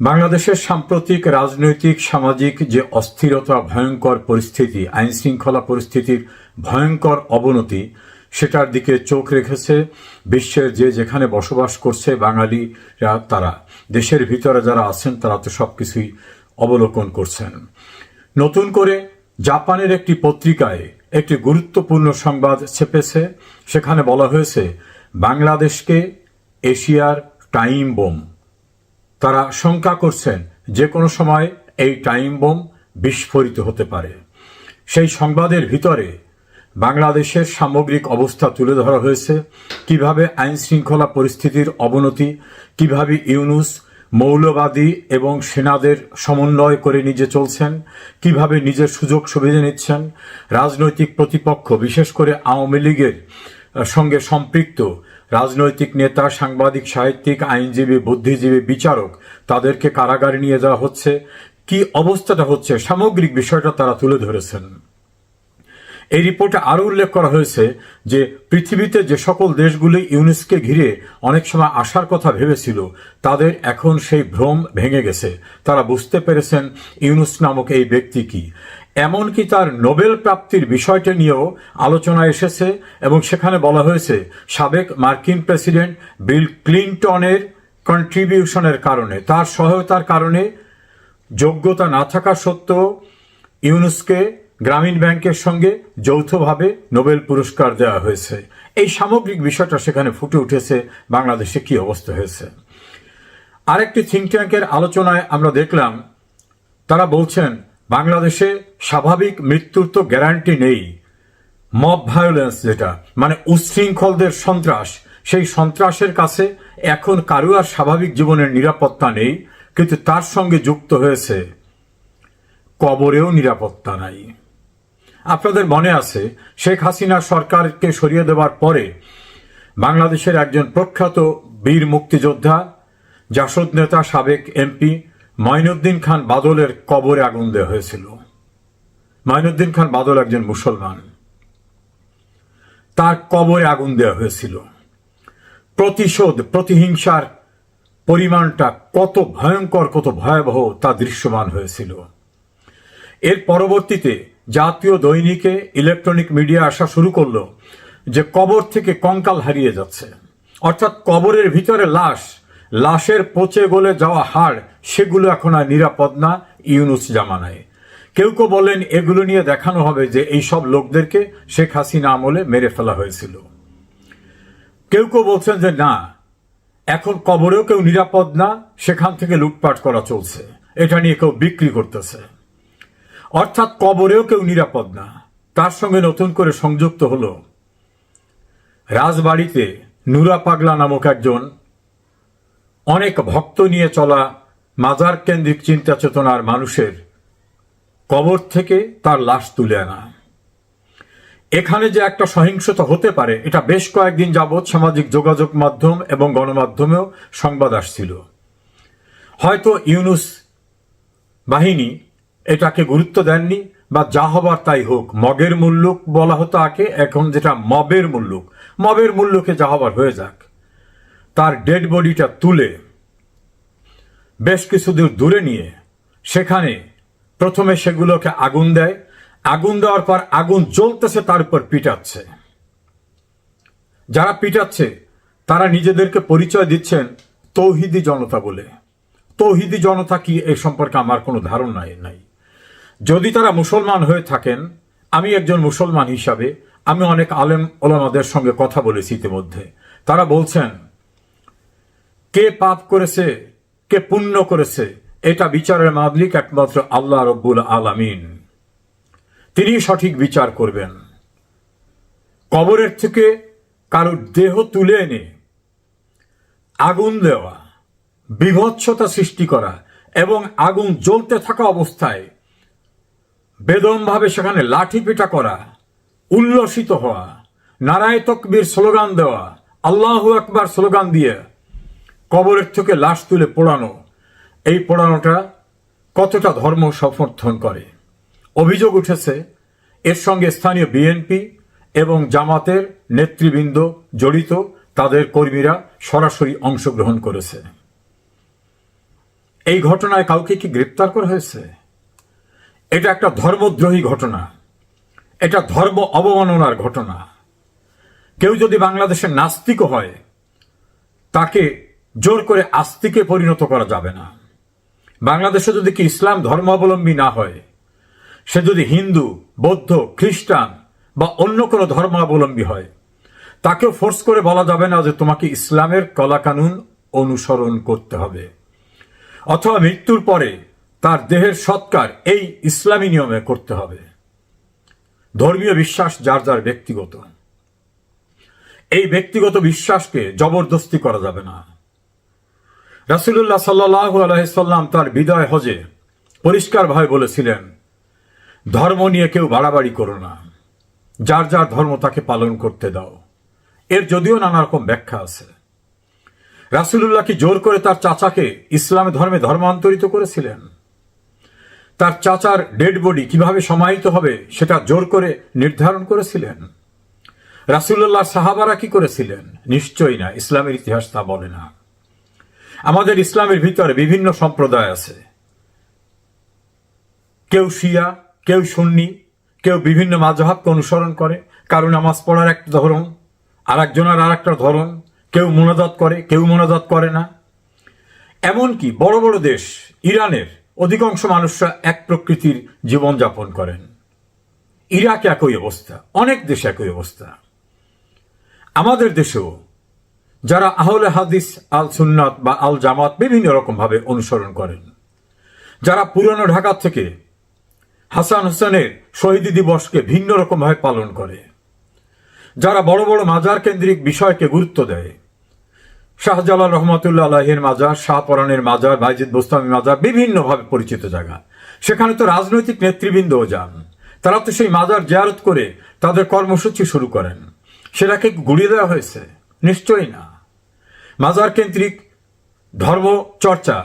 বাংলাদেশের সাম্প্রতিক রাজনৈতিক, সামাজিক যে অস্থিরতা, ভয়ঙ্কর পরিস্থিতি আইন শৃঙ্খলা পরিস্থিতির ভয়ঙ্কর অবনতি, সেটার দিকে চোখ রেখেছে বিশ্বের যে যেখানে বসবাস করছে বাঙালিরা তারা। দেশের ভিতরে যারা আছেন, তারা তো সবকিছুই অবলোকন করছেন। নতুন করে জাপানের একটি পত্রিকায় একটি গুরুত্বপূর্ণ সংবাদ ছেপেছে। সেখানে বলা হয়েছে, বাংলাদেশকে এশিয়ার টাইম বোম। তারা শঙ্কা করছেন যে কোনো সময় এই টাইম বোম বিস্ফোরিত হতে পারে। সেই সংবাদের ভিতরে বাংলাদেশের সামগ্রিক অবস্থা তুলে ধরা হয়েছে। কীভাবে আইন শৃঙ্খলা পরিস্থিতির অবনতি, কীভাবে ইউনুস মৌলবাদী এবং সেনাদের সমন্বয় করে নিজে চলছেন, কীভাবে নিজের সুযোগ সুবিধা নিচ্ছেন, রাজনৈতিক প্রতিপক্ষ বিশেষ করে আওয়ামী লীগের সঙ্গে সম্পৃক্ত রাজনৈতিক নেতা, সাংবাদিক, সাহিত্যিক, আইনজীবী, বুদ্ধিজীবী, বিচারক, তাদেরকে কারাগারে নিয়ে যাওয়া হচ্ছে। কি অবস্থাটা হচ্ছে সামগ্রিক বিষয়টা তারা তুলে ধরেছেন। এই রিপোর্টে আরও উল্লেখ করা হয়েছে যে পৃথিবীতে যে সকল দেশগুলি ইউনেস্কে ঘিরে অনেক সময় আসার কথা ভেবেছিল, তাদের এখন সেই ভ্রম ভেঙে গেছে। তারা বুঝতে পেরেছেন ইউনুস নামক এই ব্যক্তি কি। এমনকি তার নোবেল প্রাপ্তির বিষয়টা নিয়েও আলোচনা এসেছে এবং সেখানে বলা হয়েছে, সাবেক মার্কিন প্রেসিডেন্ট বিল ক্লিন্টনের কন্ট্রিবিউশনের কারণে। তার সহায়তার কারণে যোগ্যতা না থাকা সত্ত্বেও ইউনুসকে গ্রামীণ ব্যাংকের সঙ্গে যৌথভাবে নোবেল পুরস্কার দেওয়া হয়েছে। এই সামগ্রিক বিষয়টা সেখানে ফুটে উঠেছে, বাংলাদেশে কি অবস্থা হয়েছে। আরেকটি থিঙ্ক ট্যাঙ্কের আলোচনায় আমরা দেখলাম, তারা বলছেন, বাংলাদেশে স্বাভাবিক মৃত্যুর তো গ্যারান্টি নেই। মব ভায়োলেন্স যেটা মানে উচ্ছৃঙ্খলদের সন্ত্রাস, সেই সন্ত্রাসের কাছে এখন কারও আর স্বাভাবিক জীবনের নিরাপত্তা নেই, কিন্তু তার সঙ্গে যুক্ত হয়েছে। কবরেও নিরাপত্তা নাই। আপনাদের মনে আছে, শেখ হাসিনা সরকারকে সরিয়ে দেওয়ার পরে বাংলাদেশের একজন প্রখ্যাত বীর মুক্তিযোদ্ধা, জাসদ নেতা সাবেক এমপি মঈনুদ্দিন খান বাদলের কবরে আগুন দেওয়া হয়েছিল। মঈনুদ্দিন খান বাদল একজন মুসলমান। তার কবরে আগুন দেওয়া হয়েছিল। প্রতিশোধ, প্রতিহিংসার পরিমাণটা কত ভয়ঙ্কর, কত ভয়াবহ তা দৃশ্যমান হয়েছিল। এর পরবর্তীতে জাতীয় দৈনিকে ইলেকট্রনিক মিডিয়া আসা শুরু করল যে কবর থেকে কঙ্কাল হারিয়ে যাচ্ছে। অর্থাৎ কবরের ভিতরে লাশ, লাশের পচে গলে যাওয়া হাড়, সেগুলো এখন আর নিরাপদ না, ইউনুস জামানায়। কেউ কেউ বলেন, এগুলো নিয়ে দেখানো হবে যে এই সব লোকদেরকে শেখ হাসিনা আমলে মেরে ফেলা হয়েছিল। কেউ কেউ বলছেন যে, না, এখন কবরেও কেউ নিরাপদ না, সেখান থেকে লুটপাট করা চলছে। এটা নিয়ে কেউ বিক্রি করতেছে। অর্থাৎ কবরেও কেউ নিরাপদ না। তার সঙ্গে নতুন করে সংযুক্ত হল রাজবাড়িতে নুরা পাগলা নামক একজন। অনেক ভক্ত নিয়ে চলা মাজার কেন্দ্রিক চিন্তা চেতনার মানুষের কবর থেকে তার লাশ তুলে আনা। এখানে যে একটা সহিংসতা হতে পারে, এটা বেশ কয়েকদিন যাবৎ সামাজিক যোগাযোগ মাধ্যম এবং গণমাধ্যমেও সংবাদ আসছিল। হয়তো ইউনুস বাহিনী এটাকে গুরুত্ব দেননি, বা যা হবার তাই হোক, মগের মূল্যক বলা হতো আগে, এখন যেটা মবের মূল্যক মবের মূল্যকে যা হবার হয়ে যাক। তার ডেড বডিটা তুলে বেশ কিছু দূর দূরে নিয়ে, সেখানে প্রথমে সেগুলোকে আগুন দেয়। আগুন দেওয়ার পর আগুন জ্বলতেছে, তার উপর পিটাচ্ছে। যারা পিটাচ্ছে, তারা নিজেদেরকে পরিচয় দিচ্ছেন তৌহিদি জনতা বলে। তৌহিদি জনতা কি এই সম্পর্কে আমার কোনো ধারণা নাই। যদি তারা মুসলমান হয়ে থাকেন, আমি একজন মুসলমান হিসাবে আমি অনেক আলেম ওলামাদের সঙ্গে কথা বলেছি ইতিমধ্যে। তারা বলছেন, কে পাপ করেছে, কে পুণ্য করেছে এটা বিচারের মাদলিক একমাত্র আল্লাহ রব্বুল আলামিন। তিনি সঠিক বিচার করবেন। কবরের থেকে কারোর দেহ তুলে এনে আগুন দেওয়া, বিভৎসতা সৃষ্টি করা এবং আগুন জ্বলতে থাকা অবস্থায় বেদমভাবে সেখানে লাঠি পিটা করা, উল্লসিত হওয়া, নারায় তকবীর স্লোগান দেওয়া, আল্লাহু আকবার স্লোগান দিয়ে কবরের থেকে লাশ তুলে পোড়ানো এই পোড়ানোটা কতটা ধর্ম সমর্থন করে? অভিযোগ উঠেছে, এর সঙ্গে স্থানীয় বিএনপি এবং জামাতের নেতৃবৃন্দ জড়িত, তাদের কর্মীরা সরাসরি অংশগ্রহণ করেছে। এই ঘটনায় কাউকে কি গ্রেপ্তার করা হয়েছে? এটা একটা ধর্মদ্রোহী ঘটনা। এটা ধর্ম অবমাননার ঘটনা। কেউ যদি বাংলাদেশের নাস্তিক হয়, তাকে জোর করে আস্তিকে পরিণত করা যাবে না। বাংলাদেশে যদি কি ইসলাম ধর্মাবলম্বী না হয়, সে যদি হিন্দু, বৌদ্ধ, খ্রিস্টান বা অন্য কোনো ধর্মাবলম্বী হয়, তাকেও ফোর্স করে বলা যাবে না যে তোমাকে ইসলামের কলাকানুন অনুসরণ করতে হবে। অথবা মৃত্যুর পরে তার দেহের সৎকার এই ইসলামী নিয়মে করতে হবে। ধর্মীয় বিশ্বাস যার যার ব্যক্তিগত। এই ব্যক্তিগত বিশ্বাসকে জবরদস্তি করা যাবে না। রাসুল্লাহ সাল্লাহ আলহাম তার বিদায় হজে পরিষ্কারভাবে বলেছিলেন, ধর্ম নিয়ে কেউ বাড়াবাড়ি করো না। যার যার ধর্ম তাকে পালন করতে দাও। এর যদিও নানা রকম ব্যাখ্যা আছে। রাসুলুল্লাহ কি জোর করে তার চাচাকে ইসলাম ধর্মে ধর্মান্তরিত করেছিলেন? তার চাচার ডেড বডি কীভাবে সমাহিত হবে সেটা জোর করে নির্ধারণ করেছিলেন? রাসুল্লাহ সাহাবারা কি করেছিলেন? নিশ্চয়ই না, ইসলামের ইতিহাস তা বলে না। আমাদের ইসলামের ভিতরে বিভিন্ন সম্প্রদায় আছে। কেউ শিয়া, কেউ সুন্নি, কেউ বিভিন্ন মাঝহাবকে অনুসরণ করে কারণ নামাজ পড়ার একটা ধরন আর একজনের আর একটা ধরন, কেউ মোনাজাত করে, কেউ মোনাজাত করে না। এমনকি বড় বড় দেশ, ইরানের অধিকাংশ মানুষরা এক প্রকৃতির জীবনযাপন করেন। ইরাক একই অবস্থা, অনেক দেশ একই অবস্থা। আমাদের দেশেও যারা আহলে হাদিস আল সুন্নাত বা আল জামাত বিভিন্ন রকমভাবে অনুসরণ করেন। যারা পুরনো ঢাকা থেকে হাসান হোসেনের শহীদ দিবসকে ভিন্ন রকমভাবে পালন করে। যারা বড় বড় মাজার কেন্দ্রিক বিষয়কে গুরুত্ব দেয়। শাহজালাল রহমতুল্লাহ আলাহের মাজার শাহপরানের মাজার বাইজিদ বোস্তামি মাজার বিভিন্নভাবে পরিচিত জায়গা। সেখানে তো রাজনৈতিক নেতৃবৃন্দও যান। তারা তো সেই মাজার জিয়ারত করে তাদের কর্মসূচি শুরু করেন। সেটাকে গুড়িয়ে দেওয়া হয়েছে। নিশ্চয়ই না। মাজার কেন্দ্রিক ধর্ম চর্চা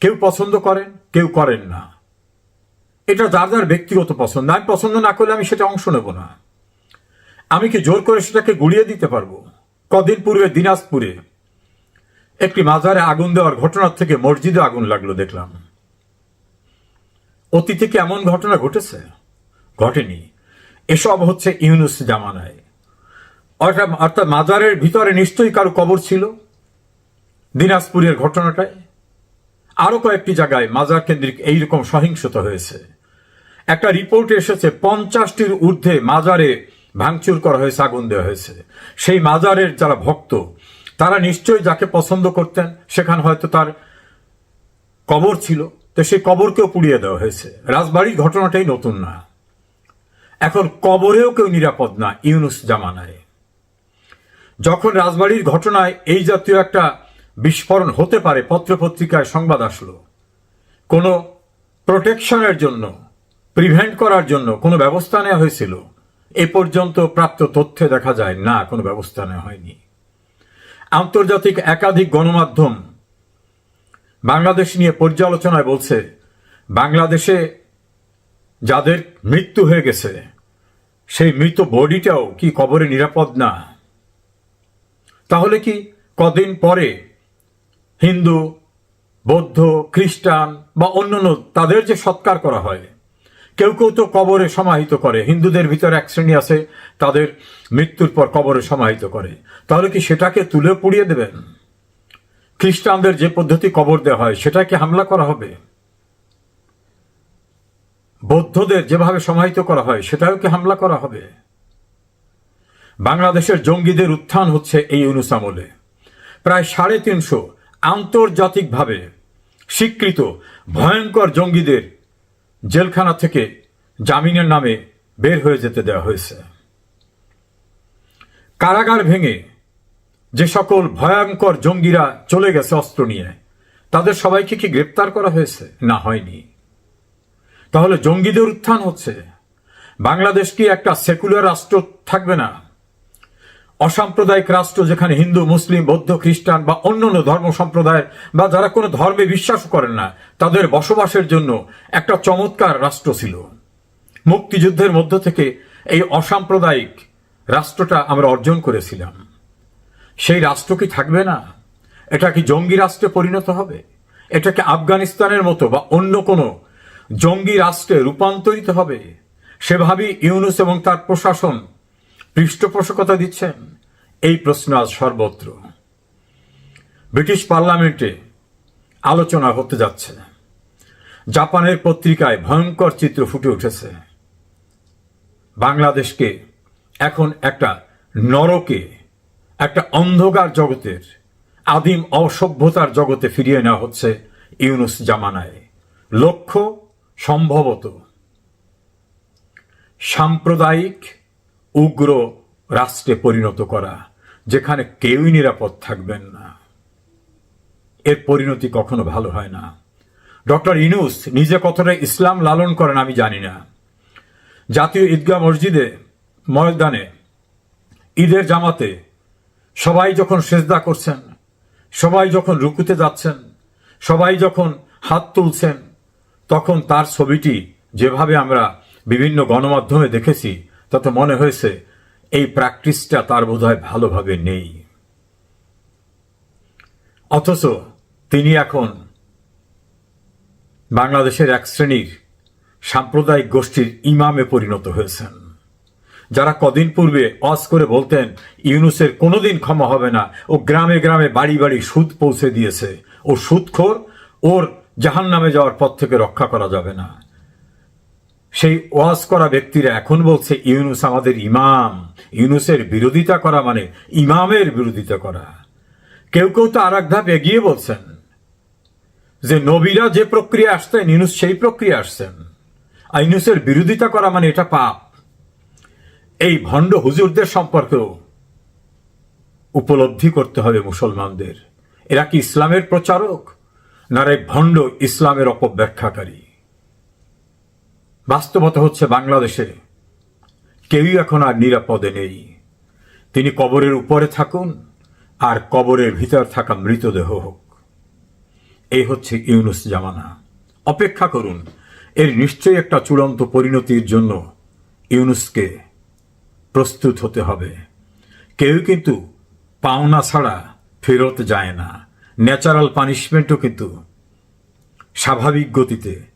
কেউ পছন্দ করেন, কেউ করেন না। এটা যার যার ব্যক্তিগত পছন্দ। আমি পছন্দ না করলে আমি সেটা অংশ নেব না। আমি কি জোর করে সেটাকে গুড়িয়ে দিতে পারব? কদিন পূর্বে দিনাজপুরে একটি মাজারে আগুন দেওয়ার ঘটনার থেকে মসজিদে আগুন লাগল দেখলাম। অতীতে কি এমন ঘটনা ঘটেছে? ঘটেনি। এসব হচ্ছে ইউনুস জামানায়। অর্থাৎ অর্থাৎ মাজারের ভিতরে নিশ্চয়ই কারও কবর ছিল? দিনাজপুরের ঘটনাটায় আরও কয়েকটি জায়গায় মাজার কেন্দ্রিক এইরকম সহিংসতা হয়েছে। একটা রিপোর্ট এসেছে, পঞ্চাশটির ঊর্ধ্বে মাজারে ভাঙচুর করা হয়েছে, আগুন দেওয়া হয়েছে। সেই মাজারের যারা ভক্ত, তারা নিশ্চয়ই যাকে পছন্দ করতেন, সেখানে হয়তো তার কবর ছিল, তো সেই কবরকেও পুড়িয়ে দেওয়া হয়েছে। রাজবাড়ির ঘটনাটাই নতুন না। এখন কবরেও কেউ নিরাপদ না, ইউনুস জামানায়। যখন রাজবাড়ির ঘটনায় এই জাতীয় একটা বিস্ফোরণ হতে পারে পত্রপত্রিকায় সংবাদ আসলো। কোনো প্রোটেকশনের জন্য, প্রিভেন্ট করার জন্য কোনো ব্যবস্থা নেওয়া হয়েছিল। এ পর্যন্ত প্রাপ্ত তথ্যে দেখা যায়, না, কোনো ব্যবস্থা নেওয়া হয়নি। আন্তর্জাতিক একাধিক গণমাধ্যম বাংলাদেশ নিয়ে পর্যালোচনায় বলছে, বাংলাদেশে যাদের মৃত্যু হয়ে গেছে, সেই মৃত বডিটাও কি কবরে নিরাপদ না? তাহলে কি কদিন পরে হিন্দু, বৌদ্ধ, খ্রিস্টান বা অন্যান্য তাদের যে সৎকার করা হয়, কেউ কেউ তো কবরে সমাহিত করে। হিন্দুদের ভিতরে এক শ্রেণি আছে, তাদের মৃত্যুর পর কবরে সমাহিত করে। তাহলে কি সেটাকে তুলে পুড়িয়ে দেবেন? খ্রিস্টানদের যে পদ্ধতি কবর দেওয়া হয়, সেটাকে হামলা করা হবে? বৌদ্ধদের যেভাবে সমাহিত করা হয়, সেটাও কি হামলা করা হবে? বাংলাদেশের জঙ্গিদের উত্থান হচ্ছে এই অনুসামলে। প্রায় সাড়ে তিনশো আন্তর্জাতিকভাবে স্বীকৃত ভয়ঙ্কর জঙ্গিদের জেলখানা থেকে জামিনের নামে বের হয়ে যেতে দেওয়া হয়েছে। কারাগার ভেঙে যে সকল ভয়ঙ্কর জঙ্গিরা চলে গেছে অস্ত্র নিয়ে, তাদের সবাইকে কি গ্রেপ্তার করা হয়েছে? না, হয়নি। তাহলে জঙ্গিদের উত্থান হচ্ছে। বাংলাদেশ কি একটা সেকুলার রাষ্ট্র থাকবে না? অসাম্প্রদায়িক রাষ্ট্র যেখানে হিন্দু, মুসলিম, বৌদ্ধ, খ্রিস্টান বা অন্যান্য ধর্ম সম্প্রদায়ের বা যারা কোনো ধর্মে বিশ্বাস করেন না, তাদের বসবাসের জন্য একটা চমৎকার রাষ্ট্র ছিল। মুক্তিযুদ্ধের মধ্য থেকে এই অসাম্প্রদায়িক রাষ্ট্রটা আমরা অর্জন করেছিলাম। সেই রাষ্ট্র কি থাকবে না? এটা কি জঙ্গি রাষ্ট্রে পরিণত হবে? এটাকে আফগানিস্তানের মতো বা অন্য কোনো জঙ্গি রাষ্ট্রে রূপান্তরিত হবে? সেভাবেই ইউনুস এবং তার প্রশাসন পৃষ্ঠপোষকতা দিচ্ছেন? এই প্রশ্ন আজ সর্বত্র। ব্রিটিশ পার্লামেন্টে আলোচনা হতে যাচ্ছে। জাপানের পত্রিকায় ভয়ঙ্কর চিত্র ফুটে উঠেছে। বাংলাদেশকে এখন একটা নরকে, একটা অন্ধকার জগতের, আদিম অসভ্যতার জগতে ফিরিয়ে নেওয়া হচ্ছে ইউনুস জামানায়। লক্ষ্য সম্ভবত সাম্প্রদায়িক উগ্র রাষ্ট্রে পরিণত করা, যেখানে কেউই নিরাপদ থাকবেন না। এর পরিণতি কখনো ভালো হয় না। ডক্টর ইনুস নিজে কতটা ইসলাম লালন করেন আমি জানি না। জাতীয় ঈদগাহ মসজিদে, ময়দানে, ঈদের জামাতে সবাই যখন সেজদা করছেন, সবাই যখন রুকুতে যাচ্ছেন, সবাই যখন হাত তুলছেন, তখন তার ছবিটি যেভাবে আমরা বিভিন্ন গণমাধ্যমে দেখেছি তাতে মনে হয়েছে, এই প্র্যাকটিসটা তার বোধহয় ভালোভাবে নেই। অথচ তিনি এখন বাংলাদেশের এক শ্রেণির সাম্প্রদায়িক গোষ্ঠীর ইমামে পরিণত হয়েছেন। যারা কদিন পূর্বে অস করে বলতেন, ইউনুসের কোনোদিন ক্ষমা হবে না, ও গ্রামে গ্রামে বাড়ি বাড়ি সুদ পৌঁছে দিয়েছে, ও সুদখোর, ওর জাহান নামে যাওয়ার পথ থেকে রক্ষা করা যাবে না। সেই ওয়াজ করা ব্যক্তিরা এখন বলছে, ইউনুস আমাদের ইমাম। ইউনুসের বিরোধিতা করা মানে ইমামের বিরোধিতা করা। কেউ কেউ তো আর এক ধাপ এগিয়ে বলছেন যে, নবীরা যে প্রক্রিয়া আসতেন, ইউনুস সেই প্রক্রিয়া আসছেন। আর ইউনুসের বিরোধিতা করা মানে এটা পাপ। এই ভণ্ড হুজুরদের সম্পর্কেও উপলব্ধি করতে হবে মুসলমানদের। এরা কি ইসলামের প্রচারক, না রে ভণ্ড ইসলামের অপব্যাখ্যাকারী? বাস্তবতা হচ্ছে বাংলাদেশে কেউই এখন আর নিরাপদে নেই। তিনি কবরের উপরে থাকুন আর কবরের ভিতর থাকা মৃতদেহ হোক। এই হচ্ছে ইউনুস জামানা। অপেক্ষা করুন, এর নিশ্চয়ই একটা চূড়ান্ত পরিণতির জন্য ইউনুসকে প্রস্তুত হতে হবে। কেউ কিন্তু পাওনা ছাড়া ফেরত যায় না। ন্যাচারাল পানিশমেন্টও কিন্তু স্বাভাবিক গতিতে